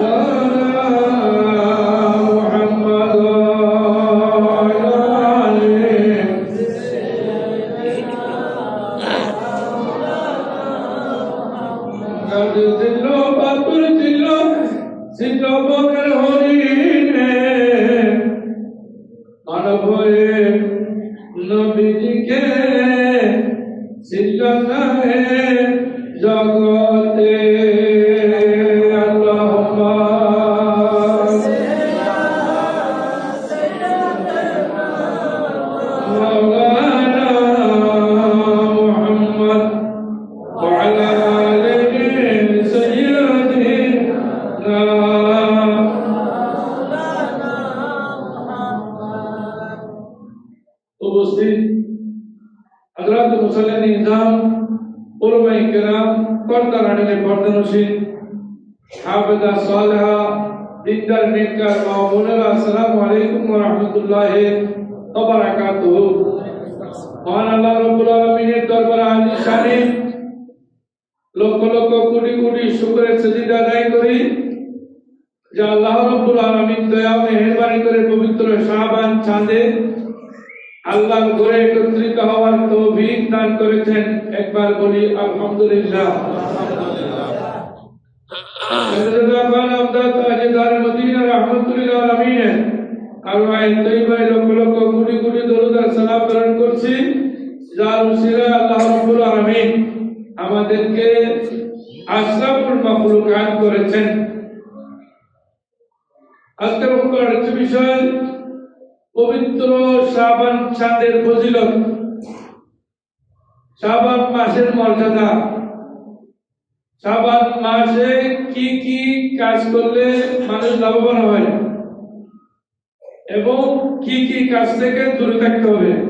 자, শানে লক্ষ লক্ষ কোটি কোটি শুকরের সেজদা আদায় করি। যে আল্লাহ রাব্বুল আলামিন দয়া মেহেরবানি করে পবিত্র শাবান চাঁদে আল্লাহর ঘরে একত্রিত হওয়ার তৌফিক দান করেছেন। একবার বলি, আলহামদুলিল্লাহ। লক্ষ লক্ষ কোটি কোটি দরুদ সালাম করছি। আমাদেরকে করেছেন। পবিত্র শ্রাবণ চাঁদের মাসের মর্যাদা। শ্রাবণ মাসে কি কি কাজ করলে মানুষ লাভবান হয়? এবং কি কি কাজ থেকে দূরে থাকতে হবে?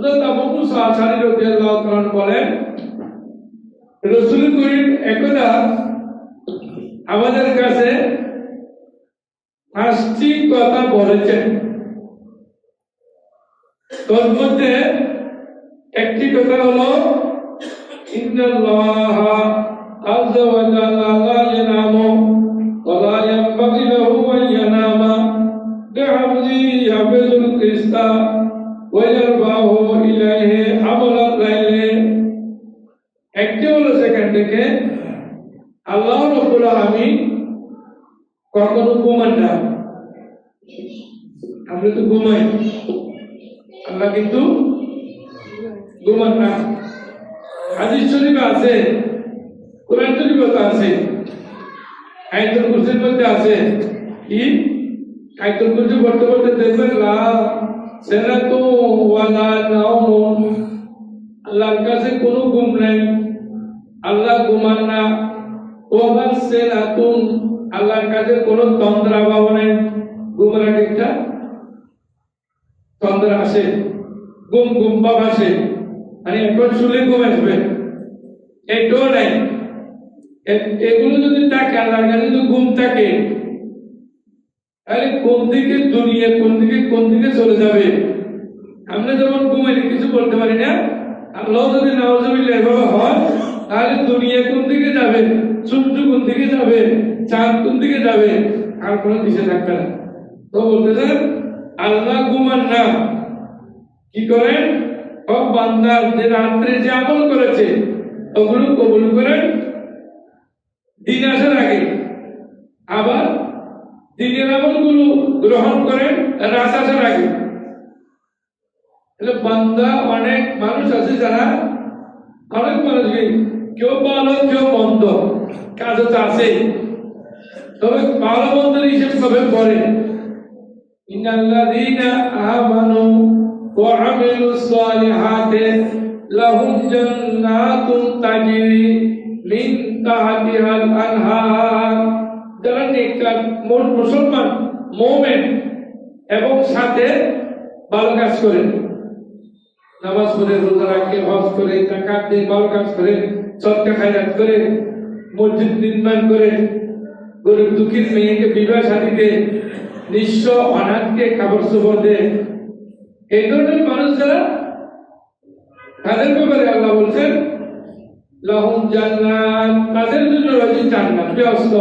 হযরত আবু মুসা একদা আমাদের কাছে পাঁচটি কথা বলেছেন। তোর মধ্যে একটি কথা হলো, ইন্নাল্লাহ আযজা ওয়া জাল্লা লা ইলাইহি আমালাল লাইলি একটি হলো সেখান থেকে আল্লাহ রাব্বুল আলামিন কখনো ঘুমান না। আমরা তো ঘুমাই আল্লাহ কিন্তু ঘুমান না। হাদিস শরীফে আছে, কোরআন শরীফে তো আছে। আয়াতুল কুরসির মধ্যে আছে। কি? আয়াতুল কুরসি পড়তে পড়তে দেখবেন, লা সেরাতু ওয়ালা নাওম আল্লাহর কাছে কোনো ঘুম নাই। আল্লাহ ঘুমান না। ওয়াবা সেরাতুন, আল্লাহর কাছে কোনো তন্ত্র অভাব নেই ঘুমের আগে একটা তন্ত্র আসে ঘুম ঘুম ভাব আসে মানে এখন শুলে ঘুম আসবে। এটাও নাই। এগুলো যদি থাকে, আল্লাহর কাছে যদি ঘুম থাকে, তাহলে কোন দিকে দুনিয়া, কোন দিকে কোন দিকে চলে যাবে? আমরা যেমন ঘুমাইলে কিছু বলতে পারি না আল্লাহ যদি নওয়াজবিল্লাহ এভাবে হয় তাহলে দুনিয়া কোন দিকে যাবে? সূর্য কোন দিকে যাবে? চাঁদ কোন দিকে যাবে? আর কোনো দিশে থাকবে না। তো বলতেছেন আল্লাহ ঘুমান না। কি করেন? সব বান্দার যে রাত্রে যে আমল করেছে, ওগুলো কবুল করেন। দিন আসার আগে। আবার দিনের আমলগুলো গ্রহণ করেন, রাত আসার আগে। বান্দা অনেক মানুষ আছে যারা, অনেক মানুষকে কেউ ভালো কেউ মন্দ কাজ তো আছেই। তবে ভালো মন্দের হিসেব কবে করে মিন মুসলমান এবং সাথে ভালো কাজ করেন। নামাজ পড়ে রোজা রাখে, হজ করে, জাকাত দিয়ে ভালো কাজ করে সৎকা খায়রাত করে, মসজিদ নির্মাণ করে, গরিব দুঃখীর মেয়েকে বিবাহ শাদীতে নিঃস্ব অনাথকে খাবার সুবর দেয়। এই ধরনের মানুষ তাদের ব্যাপারে আল্লাহ বলছেন, লাহুম জান্নাত। তাদের জন্য রয়েছে জান্নাত ব্যস্ত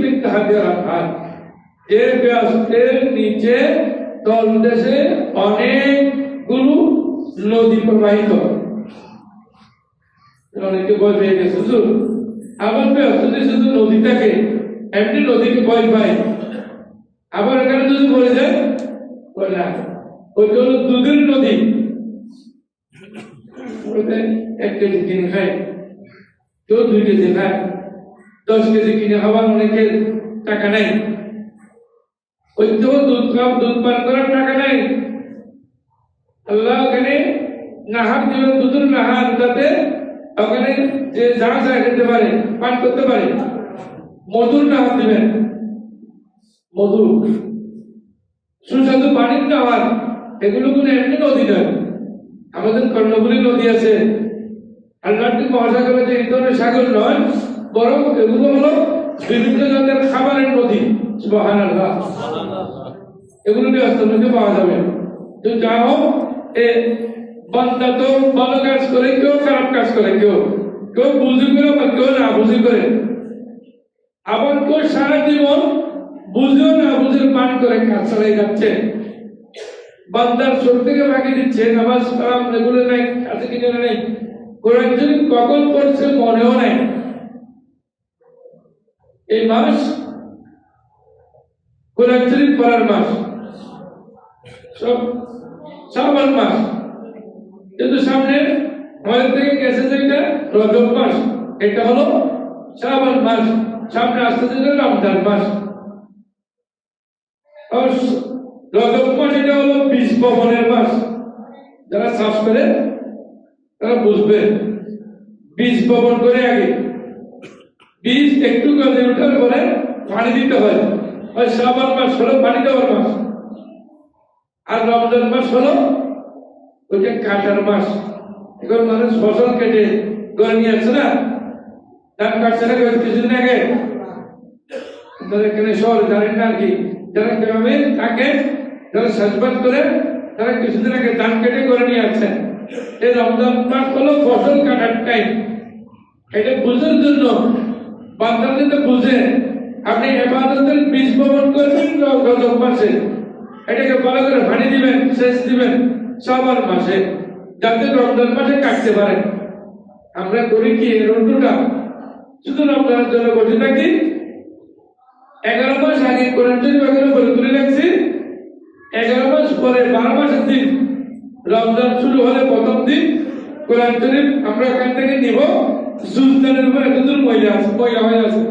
মিন তাহতিহা আনহার যে ব্যস্তের নিচে তলদেশে অনেকগুলো নদী প্রবাহিত। অনেকে ভয় পেয়ে গেছে, হুজুর। আবার ব্যস্ত যে শুধু নদীটাকে, এমনি নদীকে ভয় পায় আবার এখানে যদি বলে যায় না ওইটা হলো দুধের নদী। এক কেজি কিনে খায়, কেউ দুই কেজি খায়, দশ কেজি কিনে খাবার অনেকের টাকা নেই ওই তো দুধ খাও দুধ পান করার টাকা নেই আল্লাহ ওখানে নাহার দিবেন দুধের নাহার যাতে ওখানে যে যা যা খেতে পারে পান করতে পারে মধুর নাহার দিবেন। মধু সুস্বাদু পানির না নাহার এগুলো কোনো এমনি নদী নয়। আমাদের কর্ণপুরী নদী আছে। আটলান্টিক মহাসাগরে যে এই ধরনের সাগর নয় বরং এগুলো হলো বিভিন্ন জাতের খাবারের নদী। সুবহানাল্লাহ। এগুলো ব্যস্ত নদী পাওয়া যাবে। তো যা হোক এ বান্দা তো ভালো কাজ করে, কেউ খারাপ কাজ করে, কেউ কেউ বুঝি করে বা কেউ না বুঝি করে। আবার কেউ সারা জীবন বুঝেও না বুঝে পান করে, কাজ চালাই যাচ্ছে। বান্দার থেকে ভাগে দিচ্ছে, নামাজ কালাম এগুলো নাই কাছে কিনে নেই। কোরআন শরীফ কখন করছে মনেও নাই। এই মাস, কোরআন শরীফ পড়ার মাস, সব শ্রাবণ মাস। কিন্তু সামনে আমাদের থেকে গেছে যে এটা রজব মাস। এটা হলো শ্রাবণ মাস। সামনে আসতে দিলে রমজান মাস। রজব মাস এটা হলো বীজ বপনের মাস। যারা চাষ করে, তারা বুঝবে, বীজ বপন করে আগে। বীজ একটু গজে ওঠার পরে পানি দিতে হয়। শ্রাবণ মাস হলো পানি দেওয়ার মাস। আর রমজান মাস হলো ওইটা কাটার মাস এখন মানুষ ফসল কেটে করে নিয়ে আসছে না? ধান কাটছে না কিছুদিন আগে? এখানে শহরে জানেন না আর কি? যারা গ্রামে থাকে যারা চাষবাস করে তারা কিছুদিন আগে ধান কেটে করে নিয়ে আসছেন এই রমজান মাস হলো ফসল কাটার টাইম এটা বুঝার জন্য, বান্দার যাতে বুঝে। আপনি এবাদতের বীজ বপন করবেন রজব মাসে এটাকে ভালো করে পানি দিবেন সেচ দিবেন। সবার মাসে যাতে রমজান মাসে কাটতে পারে। আমরা করি কি এই রন্টুটা শুধু রমজানের জন্য বসে থাকি। এগারো মাস আগে কোরআন শরীফ এগারো করে তুলে রাখছি। এগারো মাস পরে বারো মাসের দিন রমজান শুরু হলে প্রথম দিন কোরআন শরীফ আমরা এখান থেকে নিব। সুলতানের উপর এতদূর মহিলা আছে, মহিলা হয়ে আছে।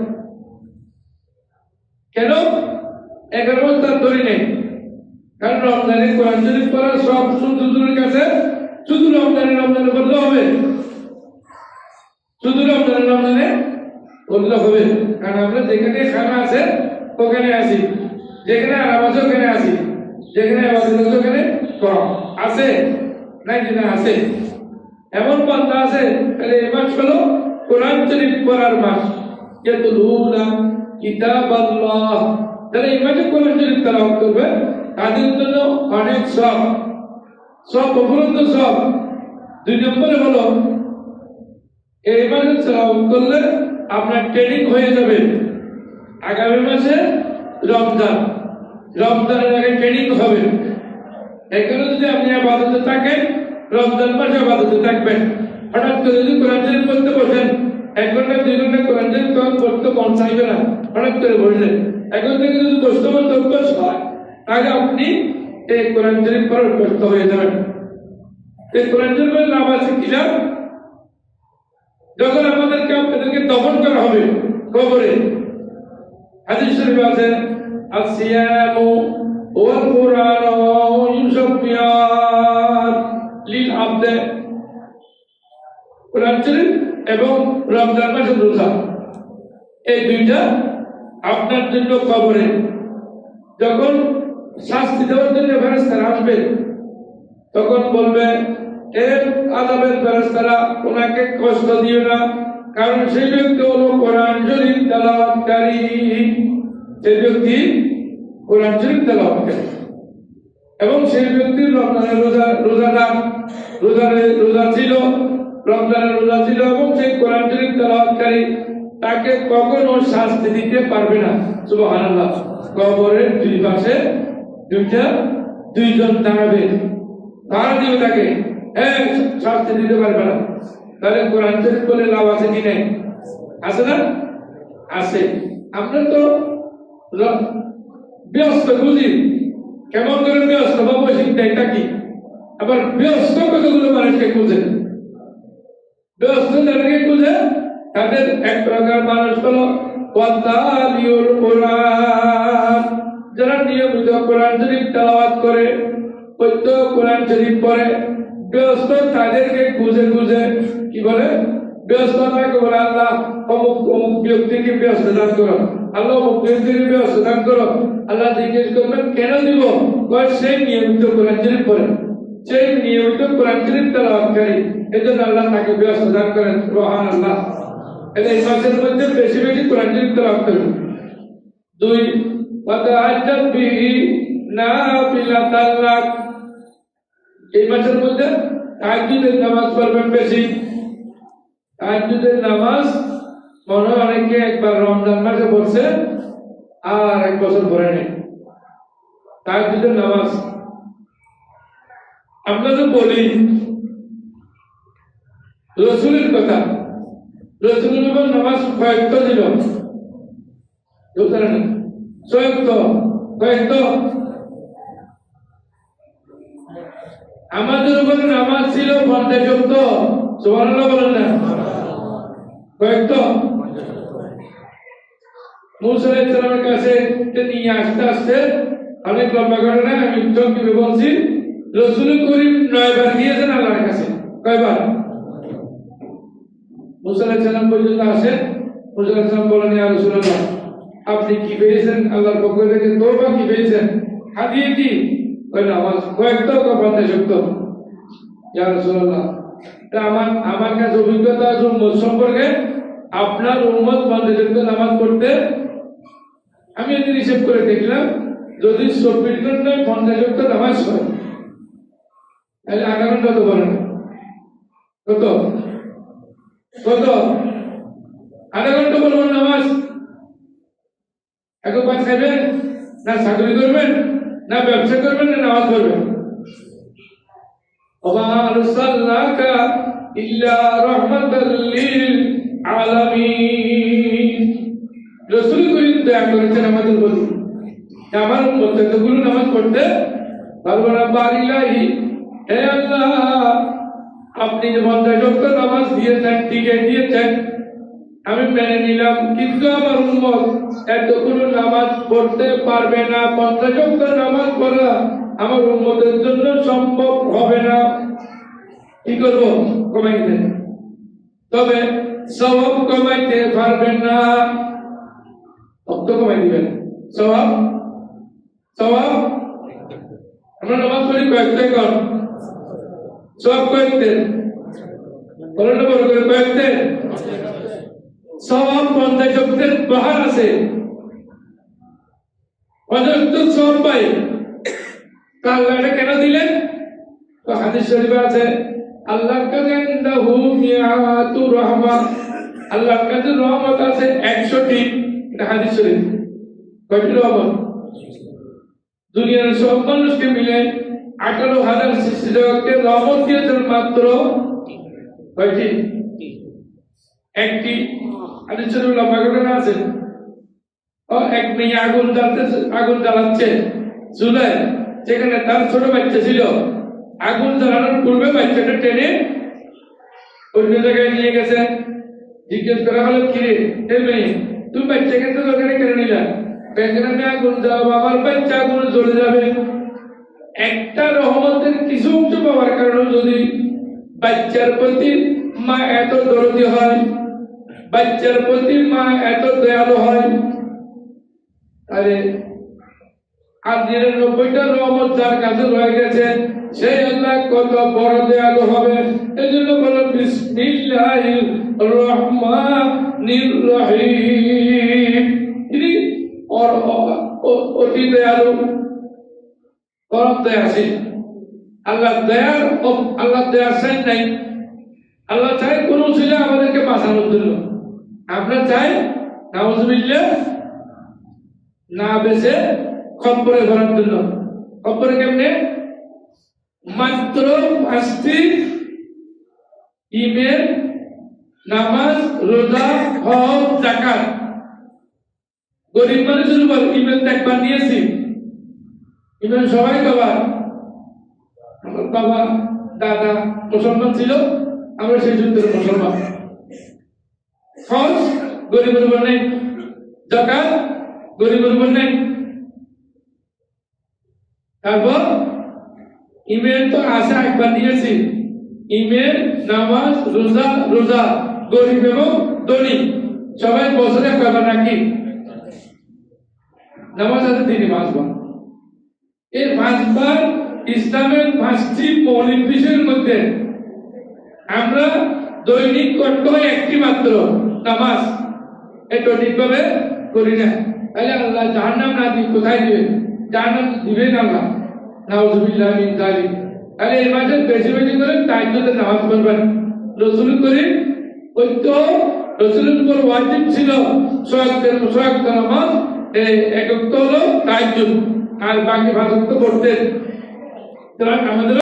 কেন? এগারো মাস তার ধরে নেই। রমজানে কোরআন শরীফ পড়া সব সুন্দরের কাছে শুধু রমজানে রমজানে বললে হবে। শুধু রমজানে রমজানে বললে হবে। কারণ আমরা যেখানে খানা আছে, ওখানে আসি যেখানে আরাম আছে, ওখানে আসি যেখানে আবাদ আছে, ওখানে কম আছে? নাই না আছে। এমন বান্দা আছে, তাহলে এই মাস হলো কোরআন শরীফ পড়ার মাস। ইয়াতুলুনা কিতাব আল্লাহ তাহলে এই মাসে কোরআন শরীফ তেলাওয়াত করবে। তাদের জন্য অনেক সব। সব অপরন্ত সব। দুই নম্বরে হলো এই মাসে তেলাওয়াত করলে আপনার ট্রেনিং হয়ে যাবে। আগামী মাসে রমজান। রমজানের আগে ট্রেনিং হবে। এখানে যদি আপনি আবাদতে থাকেন, রমজান মাসে আবাদতে থাকবেন। হঠাৎ করে যদি কোরআন শরীফ পড়তে বসেন, এক ঘণ্টা, দুই ঘণ্টা কোরআন শরীফ তখন পড়তে মন চাইবে না। হঠাৎ করে বসলে। এখন থেকে যদি কষ্ট করতে অভ্যাস হয় তাহলে আপনি এই কোরআন শরীফ পড়ার কষ্ট হয়ে যাবেন। এই কোরআন শরীফের লাভ আছে কিনা যখন আমাদেরকে আপনাদেরকে দমন করা হবে কবরে, হাদিস শরীফ আছে আসিয়ামু ওয়াল কুরআন ইউসাফিয়ান লিল আবদে। কোরআন শরীফ এবং রমজান মাসের রোজা, এই দুইটা আপনার জন্য কবরে। যখন শাস্তি দেওয়ার জন্য ফেরেস্তারা আসবে তখন বলবে এ আদবের ফেরেস্তারা ওনাকে কষ্ট দিও না, কারণ সেই ব্যক্তি হলো কোরআন তেলাওয়াতকারী সেই ব্যক্তি কোরআন তেলাওয়াতকারী এবং সেই ব্যক্তির রমজানের রোজা, রোজাদার, রোজারে রোজা ছিল, রমজানের রোজা ছিল এবং সেই কোরআন তেলাওয়াতকারী তাকে কখনো শাস্তি দিতে পারবে না। সুবহানাল্লাহ। কবরের দুই পাশে দুইটা, দুইজন দাঁড়াবে তারা দিবে তাকে হ্যাঁ শাস্তি দিতে পারবে না তাহলে কোরআন শরীফ বলে লাভ আছে কি নেই? আছে না? আছে। আমরা তো ব্যস্ত বুঝি। কেমন করে ব্যস্ত? বা বৈশিষ্ট্য এটা কি আবার ব্যস্ত কতগুলো মানুষকে খুঁজে? ব্যস্ত যাদেরকে খুঁজে, তাদের এক প্রকার মানুষ হলো ওয়াতালিউল কোরআন। যারা নিয়মিত কোরআন শরীফ তেলাওয়াত করে প্রত্যেক কোরআন শরীফ পড়ে ব্যস্ত তাদেরকে খুঁজে খুঁজে কি বলে ব্যস্ত থাকে বলে আল্লাহ অমুক অমুক ব্যক্তিকে ব্যস্ত দান করো আল্লাহ অমুক ব্যক্তিকে ব্যস্ত দান করো আল্লাহ জিজ্ঞেস করবেন কেন দিব কয় সেই নিয়মিত কোরআন শরীফ পড়ে সেই নিয়মিত কোরআন শরীফ তেলাওয়াতকারী এজন্য আল্লাহ তাকে ব্যস্ত দান করেন সুবহান আল্লাহ এটা এই মাসের মধ্যে বেশি বেশি কোরআন শরীফ তেলাওয়াত করবেন দুই ওয়াতাহাজ্জাত বিহি নাফিলাতাল লাক এই মাসের মধ্যে তাহাজ্জুদের নামাজ পড়বেন বেশি। তাহাজ্জুদের নামাজ মনে হয় অনেকে একবার রমজান মাসে পড়ছে, আর এক বছর পরে নেই। তাহাজ্জুদের নামাজ। আমরা তো বলি, রসুলের কথা, রসুলের নামাজ কয়েকটা দিল। বুঝলেন সয়ক্ত কয়েকত আমাদের উপরে নামাজ ছিল পঞ্চাশ যুক্ত সুবর্ণ বলেন না। কয়েকত মুসা ইসলামের কাছে নিয়ে আসতে আসতে অনেক লম্বা ঘটনা আমি সংক্ষেপে বলছি, রসুল করিম নয়বার গিয়েছেন আল্লাহর কাছে। কয়বার? মুসা ইসলাম পর্যন্ত আসে মুসা ইসলাম বলেন, ইয়া রাসূলুল্লাহ আপনি কি পেয়েছেন? আল্লাহর পক্ষ থেকে তোবা কি পেয়েছেন? হাদিয়ে কি? কয় নামাজ কয়েকটা কথা শক্ত ইয়া রাসূলুল্লাহ, তা আমার আমার কাছে অভিজ্ঞতা আছে উম্মত সম্পর্কে। আপনার উম্মত বান্ধব নামাজ পড়তে আমি যদি হিসেব করে দেখলাম, যদি চব্বিশ ঘন্টায় পঞ্চাশ নামাজ হয় তাহলে আধা ঘণ্টা তো বলে না। কত? কত? আধা ঘণ্টা বলব নামাজ? এখন পাঁচ খাবেন না চাকরি করবেন, না ব্যবসা করবেন, না নামাজ পড়বেন। রসুল করিম দয়া করেছেন আমাদের বলি আমার প্রত্যেকগুলো নামাজ পড়তে পারব না। বাড়িলাই হে আল্লাহ, আপনি যে বন্ধায় নামাজ দিয়েছেন টিকে দিয়েছেন আমি মেনে নিলাম, কিন্তু আমার উম্মত এতগুলো নামাজ পড়তে পারবে না পঞ্চাশ নামাজ পড়া আমার উম্মতের জন্য সম্ভব হবে না। কি করব? কমাই দেন তবে সব কমাইতে পারবেন না। অর্থ কমাই দিবেন। স্বভাব স্বভাব আমরা নামাজ পড়ি কয়েকটাই কর সব কয়েকদের বলেন করে কয়েকদিন সব পঞ্চাশ শব্দের বাহার আছে। অযুক্ত সব পাই। তা আল্লাহ এটা কেন দিলেন তো হাদিস শরীফে আছে, আল্লাহর কাছে ইনদাহু মিয়াতু রাহমা। আল্লাহর কাছে রহমত আছে 100টি এটা হাদিস শরীফ। কয়টি রহমত? দুনিয়ার সব মানুষকে মিলে আঠারো হাজার সৃষ্টি জগৎকে রহমত দিয়েছেন মাত্র কয়টি? একটি হাদিস শরীফ লম্বা ঘটনা আছে। ও এক মেয়ে আগুন জ্বালতে আগুন জ্বালাচ্ছে। চুলায় যেখানে তার ছোট বাচ্চা ছিল, আগুন জ্বালানোর পূর্বে বাচ্চাটা টেনে অন্য জায়গায় নিয়ে গেছে। জিজ্ঞেস করা হলো, কিরে, হে মেয়ে তুমি বাচ্চাকে তো ওখানে কেন নিলা। এখানে আগুন জ্বালাবো আমার বাচ্চা আগুন জ্বলে যাবে। একটা রহমতের কিছু অংশ পাওয়ার কারণে যদি বাচ্চার প্রতি মা এত দরদি হয় বাচ্চার প্রতি মা এত দয়ালু হয়, তাহলে আর নিরানব্বইটা রহমত যার কাছে রয়ে গেছে। সেই আল্লাহ কত বড় দয়ালু হবে। এই জন্য বলো বিসমিল্লাহির রহমানির রহিম। তিনি অতি দয়ালু, পরম দয়াশীল। আল্লাহ দয়ার আল্লাহ দয়ার সাইন নাই। আল্লাহ চাই কোন ছিল আমাদেরকে বাঁচানোর জন্য আমরা চাই? নাউজুবিল্লাহ না বেছে খপ্পরে ভরার জন্য। খপ্পরে কেমনে? মাত্র পাঁচটি ইমেল, নামাজ, রোজা, হজ জাকাত গরিব মানুষের উপর ইমেল একবার নিয়েছি ইমেল সবাই বাবা আমার বাবা, দাদা, মুসলমান ছিল, আমরা সেই যুদ্ধের মুসলমান। হজ গরিবের উপর নেই জাকাত গরিবের উপর নেই তারপর ইমেল তো আশা একবার দিয়েছি। ইমেল নামাজ, রোজা রোজা, গরিব এবং ধনী। সবাই বছরে একবার নাকি? নামাজ আছে তিনি পাঁচবার। এই পাঁচবার ইসলামের পাঁচটি মৌলিক বিষয়ের মধ্যে আমরা দৈনিক করতে একটি মাত্র। নামাজ এটা ঠিকভাবে করি না। তাহলে আল্লাহ জাহান্নাম না দিয়ে কোথায় দিবে? জাহান্নাম দিবেন আল্লাহ। নাউজুবিল্লাহ মিন তাহলে এই মাসে বেশি বেশি করে নামাজ পড়বেন। রসুল রসুলের উপর ওয়াজিব ছিল। নামাজ হলো তাইজুদ আর বাকি পড়তেন। আমাদের